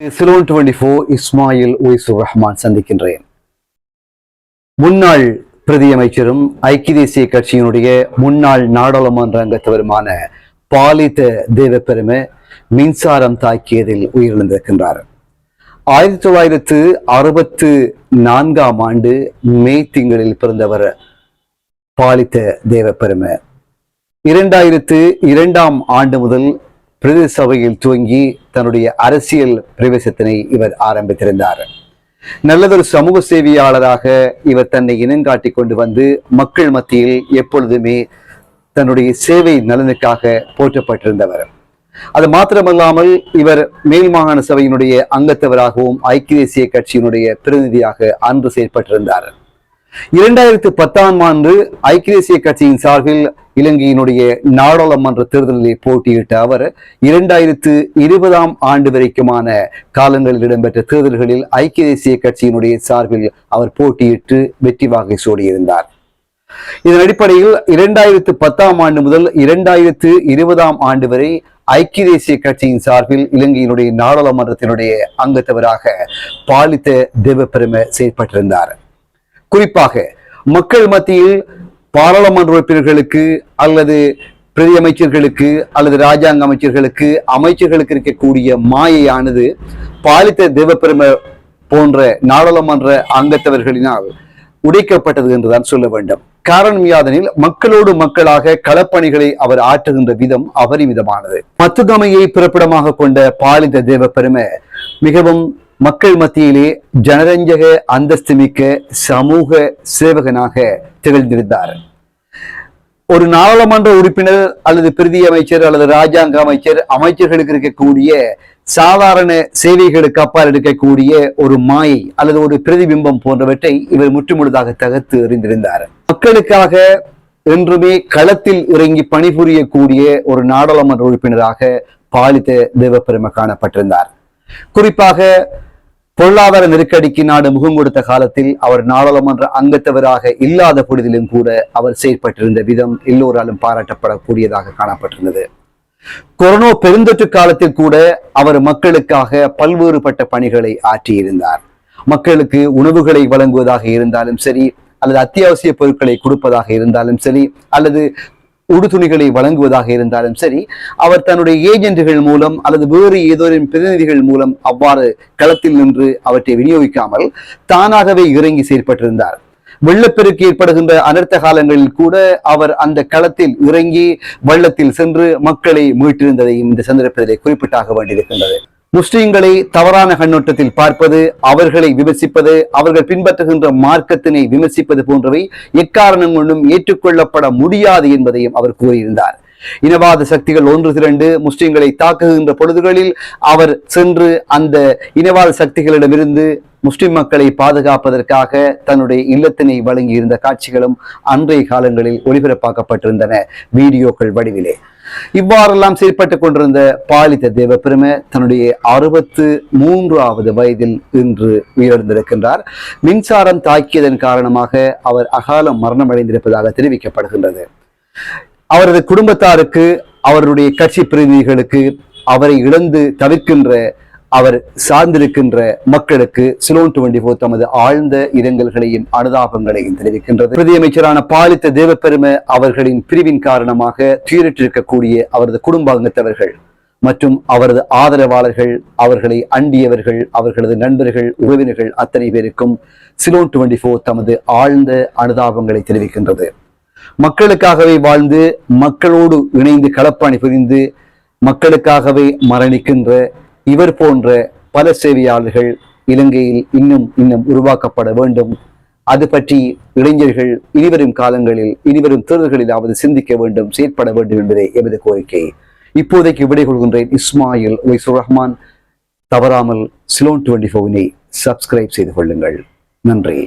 Ceylon twenty four Ismail ஒய்சுர் ரஹ்மான் சந்திக்கின்றேன். முன்னாள் பிரதியமைச்சரும் ஐக்கிய தேசிய கட்சியினுடைய முன்னாள் நாடாளுமன்ற அங்கத்தவருமான பாலித தேவப்பெருமை மின்சாரம் தாக்கியதில் உயிரிழந்திருக்கின்றார். ஆயிரத்தி தொள்ளாயிரத்து அறுபத்து நான்காம் ஆண்டு மே திங்களில் பிறந்தவர் பாலித்த தேவப்பெருமை. இரண்டாயிரத்து இரண்டாம் ஆண்டு முதல் பிரதி சபையில் துவங்கி தன்னுடைய அரசியல் பிரவேசத்தினை இவர் ஆரம்பித்திருந்தார். நல்லதொரு சமூக சேவையாளராக இவர் தன்னை இனங்காட்டி கொண்டு வந்து மக்கள் மத்தியில் எப்பொழுதுமே தன்னுடைய சேவை நலனுக்காக போற்றப்பட்டிருந்தவர். அது மாத்திரமல்லாமல் இவர் மேல் மாகாண சபையினுடைய அங்கத்தவராகவும் ஐக்கிய தேசிய கட்சியினுடைய பிரதிநிதியாக அன்று செயற்பட்டிருந்தார். இரண்டாயிரத்து பத்தாம் ஆண்டு ஐக்கிய தேசிய கட்சியின் சார்பில் இலங்கையினுடைய நாடாளுமன்ற தேர்தலில் போட்டியிட்ட அவர் இரண்டாயிரத்து இருபதாம் ஆண்டு வரைக்குமான காலங்களில் இடம்பெற்ற தேர்தல்களில் ஐக்கிய தேசிய கட்சியினுடைய சார்பில் அவர் போட்டியிட்டு வெற்றி வாகை சூடியிருந்தார். இதன் அடிப்படையில் இரண்டாயிரத்து பத்தாம் ஆண்டு முதல் இரண்டாயிரத்து இருபதாம் ஆண்டு வரை ஐக்கிய தேசிய கட்சியின் சார்பில் இலங்கையினுடைய நாடாளுமன்றத்தினுடைய அங்கத்தவராக பாலித்த தேவப்பெருமை செயற்பட்டிருந்தார். குறிப்பாக மக்கள் மத்தியில் பாராளுமன்ற உறுப்பினர்களுக்கு அல்லது பிரதி அமைச்சர்களுக்கு அல்லது ராஜாங்க அமைச்சர்களுக்கு அமைச்சர்களுக்கு இருக்கக்கூடிய மாயையானது பாலித்த தேவப்பெருமை போன்ற நாடாளுமன்ற அங்கத்தவர்களினால் உடைக்கப்பட்டது என்றுதான் சொல்ல வேண்டும். காரணம் யாதெனில் மக்களோடு மக்களாக களப்பணிகளை அவர் ஆற்றுகின்ற விதம் அபரிமிதமானது. மத்துதமையை பிறப்பிடமாக கொண்ட பாலித தேவப்பெருமை மிகவும் மக்கள் மத்தியிலே ஜனரஞ்சக அந்தஸ்து மிக்க சமூக சேவகனாக திகழ்ந்திருந்தார். ஒரு நாடாளுமன்ற உறுப்பினர் அல்லது பிரதி அமைச்சர் அல்லது ராஜாங்க அமைச்சர் அமைச்சர்களுக்கு இருக்கக்கூடிய சாதாரண சேவைகளுக்கு அப்பால் இருக்கக்கூடிய ஒரு மாயை அல்லது ஒரு பிரதிபிம்பம் போன்றவற்றை இவர் முற்றுமுழுதாக தகர்த்து எறிந்திருந்தார். மக்களுக்காக என்றுமே களத்தில் இறங்கி பணிபுரியக்கூடிய ஒரு நாடாளுமன்ற உறுப்பினராக பாலித்த தேவப்பெருமை காணப்பட்டிருந்தார். குறிப்பாக பொருளாதார நெருக்கடிக்கு நாடு முகம் கொடுத்த காலத்தில் அவர் நாடாளுமன்ற அங்கத்தவராக இல்லாத பொழுதிலும் கூட அவர் செயற்பட்டிருந்த விதம் எல்லோராலும் பாராட்டப்படக்கூடியதாக காணப்பட்டிருந்தது. கொரோனா பெருந்தொற்று காலத்தில் கூட அவர் மக்களுக்காக பல்வேறுபட்ட பணிகளை ஆற்றியிருந்தார். மக்களுக்கு உணவுகளை வழங்குவதாக இருந்தாலும் சரி அல்லது அத்தியாவசிய பொருட்களை கொடுப்பதாக இருந்தாலும் சரி அல்லது உடுதுணிகளை வழங்குவதாக இருந்தாலும் சரி அவர் தன்னுடைய ஏஜென்ட்டுகள் மூலம் அல்லது வேறு ஏதோரின் பிரதிநிதிகள் மூலம் அவ்வாறு களத்தில் நின்று அவற்றை விநியோகிக்காமல் தானாகவே இறங்கி செயற்பட்டிருந்தார். வெள்ளப்பெருக்கு ஏற்படுகின்ற அனர்த்த காலங்களில் கூட அவர் அந்த களத்தில் இறங்கி வெள்ளத்தில் சென்று மக்களை மீட்டிருந்ததையும் இந்த சந்தர்ப்பத்திலே குறிப்பிட்டாக வேண்டியிருக்கின்றது. முஸ்லிம்களை தவறான கண்ணோட்டத்தில் பார்ப்பது அவர்களை விமர்சிப்பது அவர்கள் பின்பற்றுகின்ற மார்க்கத்தினை விமர்சிப்பது போன்றவை எக்காரணம் கொண்டும் ஏற்றுக்கொள்ளப்பட முடியாது என்பதையும் அவர் கூறியிருந்தார். இனவாத சக்திகள் ஒன்று திரண்டு முஸ்லிம்களை தாக்குகின்ற பொழுதுகளில் அவர் சென்று அந்த இனவாத சக்திகளிடமிருந்து முஸ்லிம் மக்களை பாதுகாப்பதற்காக தன்னுடைய இல்லத்தினை வழங்கி இருந்த காட்சிகளும் அன்றைய காலங்களில் ஒளிபரப்பாக்கப்பட்டிருந்தன. வீடியோக்கள் வடிவிலே. இவ்வாறெல்லாம் செயற்பட்டுக் கொண்டிருந்த பாலித்த தேவப்பெருமை தன்னுடைய அறுபத்து மூன்றாவது வயதில் இன்று உயிரிழந்திருக்கின்றார். மின்சாரம் தாக்கியதன் காரணமாக அவர் அகாலம் மரணமடைந்திருப்பதாக தெரிவிக்கப்படுகின்றது. அவரது குடும்பத்தாருக்கு அவருடைய கட்சி பிரதிநிதிகளுக்கு அவரை இழந்து தவிர்க்கின்ற அவர் சார்ந்திருக்கின்ற மக்களுக்கு சிலோன் டுவெண்டி போர் தமது ஆழ்ந்த இரங்கல்களையும் அனுதாபங்களையும் தெரிவிக்கின்றது. பிரதியமைச்சரான பாலித்த தேவப்பெருமை அவர்களின் பிரிவின் காரணமாக துயரிட்டிருக்கக்கூடிய அவரது குடும்பாங்கத்தவர்கள் மற்றும் அவரது ஆதரவாளர்கள் அவர்களை அண்டியவர்கள் அவர்களது நண்பர்கள் உறவினர்கள் அத்தனை பேருக்கும் சிலோன் டுவெண்டி போர் தமது ஆழ்ந்த அனுதாபங்களை தெரிவிக்கின்றது. மக்களுக்காகவே வாழ்ந்து மக்களோடு இணைந்து களப்பணி புரிந்து மக்களுக்காகவே மரணிக்கின்ற இவர் போன்ற பல சேவையாளர்கள் இலங்கையில் இன்னும் இன்னும் உருவாக்கப்பட வேண்டும். அது பற்றி இளைஞர்கள் இனிவரும் காலங்களில் இனிவரும் தேர்தல்களிலாவது சிந்திக்க வேண்டும் செயற்பட வேண்டும் என்பதே எமது கோரிக்கை. இப்போதைக்கு விடை கொள்கின்றேன் இஸ்மாயில் ஒய்சுர் ரஹ்மான் தவறாமல் சிலோன் டுவெண்டி ஃபோவினை சப்ஸ்கிரைப் செய்து கொள்ளுங்கள். நன்றி.